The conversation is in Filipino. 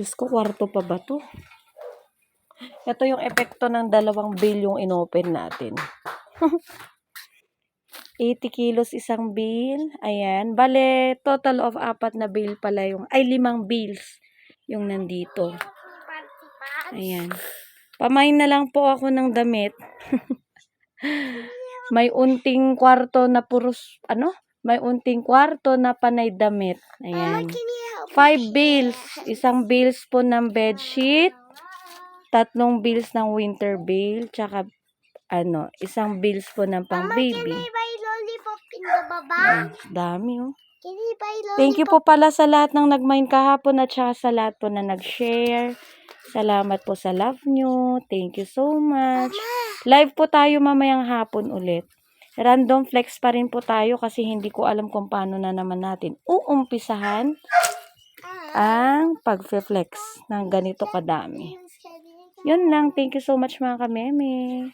Diyos ko, kwarto pa ba to? Ito yung epekto ng dalawang bill yung inopen natin. 80 kilos isang bill. Ayan. Bale, total of apat na bill pala yung, ay limang bills yung nandito. Ayan. Pamain na lang po ako ng damit. May unting kwarto na puros, ano? May unting kwarto na panay damit. Ayan. Five bills. Isang bills po ng bedsheet. Tatlong bills ng winter bill. Tsaka, ano, isang bills po ng pang baby. buy lollipop in the baba? Ayan, dami oh. Can you buy lollipop? Thank you po pala sa lahat ng nag-mind kahapon at saka sa lahat po na nag-share. Salamat po sa love nyo. Thank you so much. Live po tayo mamayang hapon ulit. Random flex pa rin po tayo kasi hindi ko alam kung paano na naman natin uumpisahan ang pag-flex ng ganito kadami. Yun lang. Thank you so much mga kameme.